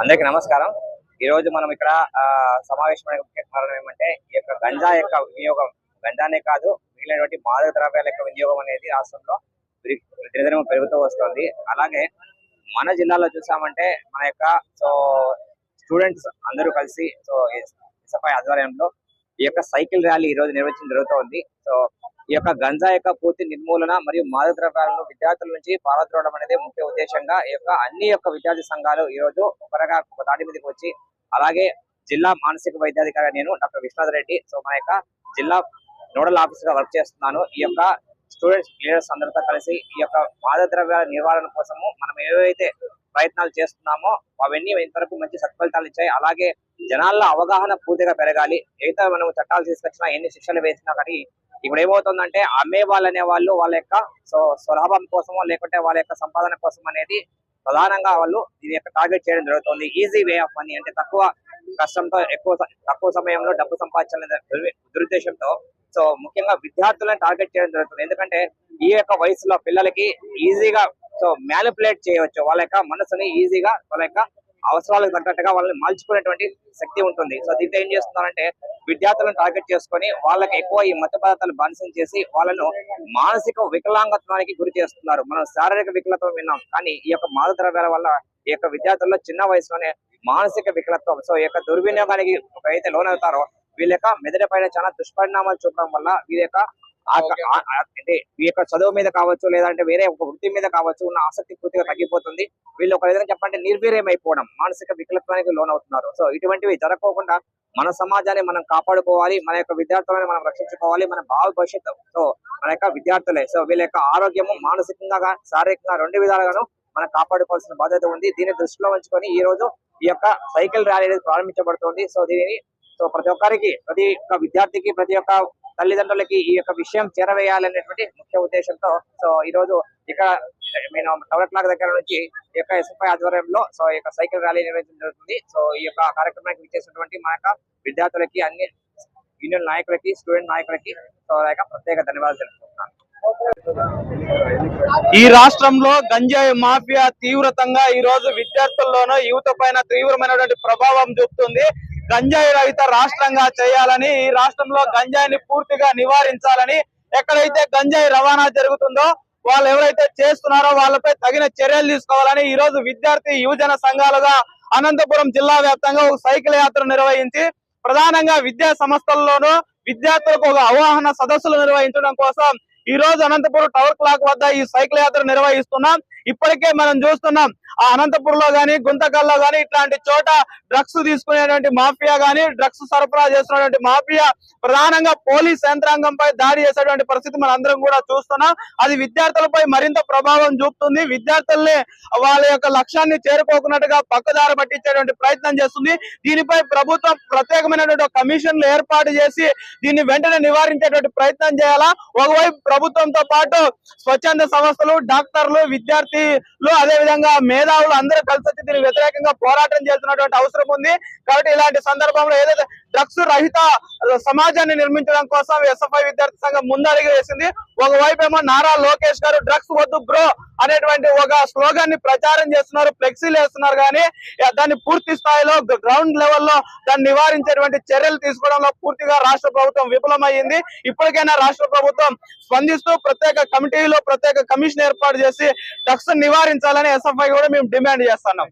అందరికి నమస్కారం. ఈ రోజు మనం ఇక్కడ సమావేశమైన ముఖ్య కారణం ఏమంటే ఈ యొక్క గంజా యొక్క వినియోగం. గంజానే కాదు మిగిలినటువంటి మాదక ద్రవ్యాల యొక్క వినియోగం అనేది రాష్ట్రంలో పెరిగి- పెరుగుతూ వస్తుంది. అలాగే మన జిల్లాలో చూసామంటే మన యొక్క సో స్టూడెంట్స్ అందరూ కలిసి సో ఎస్ఎఫ్ఐ ఆధ్వర్యంలో ఈ యొక్క సైకిల్ ర్యాలీ ఈ రోజు నిర్వహించడం జరుగుతోంది. సో ఈ యొక్క గంజా యొక్క పూర్తి నిర్మూలన మరియు మాదక ద్రవ్యాలను విద్యార్థుల నుంచి పారద్రోవడం అనేది ముఖ్య ఉద్దేశంగా ఈ యొక్క అన్ని యొక్క విద్యార్థి సంఘాలు ఈ రోజు ఒకరగా ఒక దాటి మీదకి వచ్చి అలాగే జిల్లా మానసిక వైద్యాధికారి నేను డాక్టర్ విశ్వనాథ్ రెడ్డి సో మా యొక్క జిల్లా నోడల్ ఆఫీసర్గా వర్క్ చేస్తున్నాను. ఈ యొక్క స్టూడెంట్స్ లీడర్స్ అందరితో కలిసి ఈ యొక్క మాదక ద్రవ్యాల నివారణ కోసము మనం ఏవైతే ప్రయత్నాలు చేస్తున్నామో అవన్నీ ఇంతవరకు మంచి సత్ఫలితాలు ఇచ్చాయి. అలాగే జనాల్లో అవగాహన పూర్తిగా పెరగాలి. ఏదైతే మనం చట్టాలు తీసుకొచ్చినా ఎన్ని శిక్షలు వేసినా కానీ ఇప్పుడు ఏమవుతుందంటే అమ్మే వాళ్ళు అనే వాళ్ళు వాళ్ళ యొక్క సో స్వలాభం కోసమో లేకుంటే వాళ్ళ యొక్క సంపాదన కోసం అనేది ప్రధానంగా వాళ్ళు దీని యొక్క టార్గెట్ చేయడం జరుగుతుంది. ఈజీ వే ఆఫ్ మనీ అంటే తక్కువ కష్టంతో ఎక్కువ తక్కువ సమయంలో డబ్బు సంపాదించాలనే దురుద్దేశంతో సో ముఖ్యంగా విద్యార్థులను టార్గెట్ చేయడం జరుగుతుంది. ఎందుకంటే ఈ యొక్క వయసులో పిల్లలకి ఈజీగా సో మ్యానిపులేట్ చేయవచ్చు. వాళ్ళ యొక్క మనసుని ఈజీగా వాళ్ళ యొక్క అవసరాలకు తగ్గట్టుగా వాళ్ళని మలుచుకునేటువంటి శక్తి ఉంటుంది. సో దీంతో ఏం చేస్తున్నారంటే విద్యార్థులను టార్గెట్ చేసుకొని వాళ్ళకి ఎక్కువ ఈ మత పదార్థాలు బానిసం చేసి వాళ్ళను మానసిక వికలాంగత్వానికి గురి చేస్తున్నారు. మనం శారీరక వికలత్వం విన్నాం. కానీ ఈ యొక్క మాద ద్రవ్యాల వల్ల ఈ యొక్క విద్యార్థుల్లో చిన్న వయసులోనే మానసిక వికలత్వం సో ఈ యొక్క దుర్వినియోగానికి అయితే లోనవుతారో వీళ్ళ యొక్క మెదడు పైన చాలా దుష్పరిణామాలు చూపడం వల్ల వీళ్ళ యొక్క అంటే ఈ యొక్క చదువు మీద కావచ్చు లేదంటే వేరే ఒక వృత్తి మీద కావచ్చు ఉన్న ఆసక్తి పూర్తిగా తగ్గిపోతుంది. వీళ్ళు ఒక విధంగా చెప్పంటే నిర్వీర్యం అయిపోవడం మానసిక వికలత్వానికి లోనవుతున్నారు. సో ఇటువంటివి జరగకోకుండా మన సమాజాన్ని మనం కాపాడుకోవాలి మన యొక్క విద్యార్థులను మనం రక్షించుకోవాలి మన భావ భవిష్యత్తు. సో మన యొక్క విద్యార్థులే. సో వీళ్ళ యొక్క ఆరోగ్యము మానసికంగా శారీరకంగా రెండు విధాలుగాను మనం కాపాడుకోవాల్సిన బాధ్యత ఉంది. దీన్ని దృష్టిలో ఉంచుకొని ఈ రోజు ఈ యొక్క సైకిల్ ర్యాలీ అనేది ప్రారంభించబడుతుంది. సో దీనిని సో ప్రతి ఒక్కరికి ప్రతి ఒక్క విద్యార్థికి ప్రతి ఒక్క తల్లిదండ్రులకి ఈ యొక్క విషయం చేరవేయాలనేటువంటి ముఖ్య ఉద్దేశంతో సో ఈ రోజు ఇక్కడ నేను టవర్ క్లాక్ దగ్గర నుంచి ఈ యొక్క ఎస్ఎఫ్ఐ ఆధ్వర్యంలో సో ఈ యొక్క సైకిల్ ర్యాలీ నిర్వహించడం జరుగుతుంది. సో ఈ యొక్క కార్యక్రమానికి విచ్చేసినటువంటి మన యొక్క విద్యార్థులకి అన్ని యూనియన్ నాయకులకి స్టూడెంట్ నాయకులకి సో యొక్క ప్రత్యేక ధన్యవాదాలు తెలుపుతున్నాను ఈ రాష్ట్రంలో గంజాయి మాఫియా తీవ్రతంగా ఈ రోజు విద్యార్థుల్లోనూ యువత పైన తీవ్రమైనటువంటి ప్రభావం చూపుతుంది. గంజాయి రహిత రాష్ట్రంగా చేయాలని ఈ రాష్ట్రంలో గంజాయిని పూర్తిగా నివారించాలని ఎక్కడైతే గంజాయి రవాణా జరుగుతుందో వాళ్ళు ఎవరైతే చేస్తున్నారో వాళ్ళపై తగిన చర్యలు తీసుకోవాలని ఈ రోజు విద్యార్థి యువజన సంఘాలుగా అనంతపురం జిల్లా వ్యాప్తంగా ఒక సైకిల్ యాత్ర నిర్వహించి ప్రధానంగా విద్యా సంస్థల్లోనూ విద్యార్థులకు ఒక అవగాహన సదస్సులు నిర్వహించడం కోసం ఈ రోజు అనంతపురం టవర్ క్లాక్ వద్ద ఈ సైకిల్ యాత్ర నిర్వహిస్తున్నాం. ఇప్పటికే మనం చూస్తున్నాం ఆ అనంతపురంలో గాని గుంతకల్లో గాని ఇట్లాంటి చోట డ్రగ్స్ తీసుకునేటువంటి మాఫియా గాని డ్రగ్స్ సరఫరా చేస్తున్నటువంటి మాఫియా ప్రధానంగా పోలీస్ యంత్రాంగంపై దాడి చేసేటువంటి పరిస్థితి మనం అందరం కూడా చూస్తున్నాం. అది విద్యార్థులపై మరింత ప్రభావం చూపుతుంది. విద్యార్థుల్ని వాళ్ళ యొక్క లక్ష్యాన్ని చేరుకోకున్నట్టుగా పక్కదారి పట్టించేటువంటి ప్రయత్నం చేస్తుంది. దీనిపై ప్రభుత్వం ప్రత్యేకమైనటువంటి కమిషన్లు ఏర్పాటు చేసి దీన్ని వెంటనే నివారించేటువంటి ప్రయత్నం చేయాలా? ఒకవైపు ప్రభుత్వంతో పాటు స్వచ్ఛంద సంస్థలు డాక్టర్లు విద్యార్థులు అదే విధంగా మేధావులు అందరూ కలిసి వచ్చి దీనికి వ్యతిరేకంగా పోరాటం చేస్తున్నటువంటి అవసరం ఉంది. కాబట్టి ఇలాంటి సందర్భంలో ఏదైతే డ్రగ్స్ రహిత సమాజాన్ని నిర్మించడం కోసం ఎస్ఎఫ్ఐ విద్యార్థి సంఘం ముందడుగు వేసింది. ఒకవైపు ఏమో నారా లోకేష్ గారు డ్రగ్స్ వద్దు బ్రో అనేటువంటి ఒక స్లోగన్ని ప్రచారం చేస్తున్నారు ఫ్లెక్సీలు వేస్తున్నారు. కానీ దాన్ని పూర్తి స్థాయిలో గ్రౌండ్ లెవెల్లో దాన్ని నివారించేటువంటి చర్యలు తీసుకోవడంలో పూర్తిగా రాష్ట్ర ప్రభుత్వం విఫలమైంది ఇప్పటికైనా రాష్ట్ర ప్రభుత్వం స్పందిస్తూ ప్రత్యేక కమిటీలో ప్రత్యేక కమిషన్ ఏర్పాటు చేసి డ్రగ్స్ నివారించాలని ఎస్ఎఫ్ఐ కూడా మేము డిమాండ్ చేస్తున్నాం.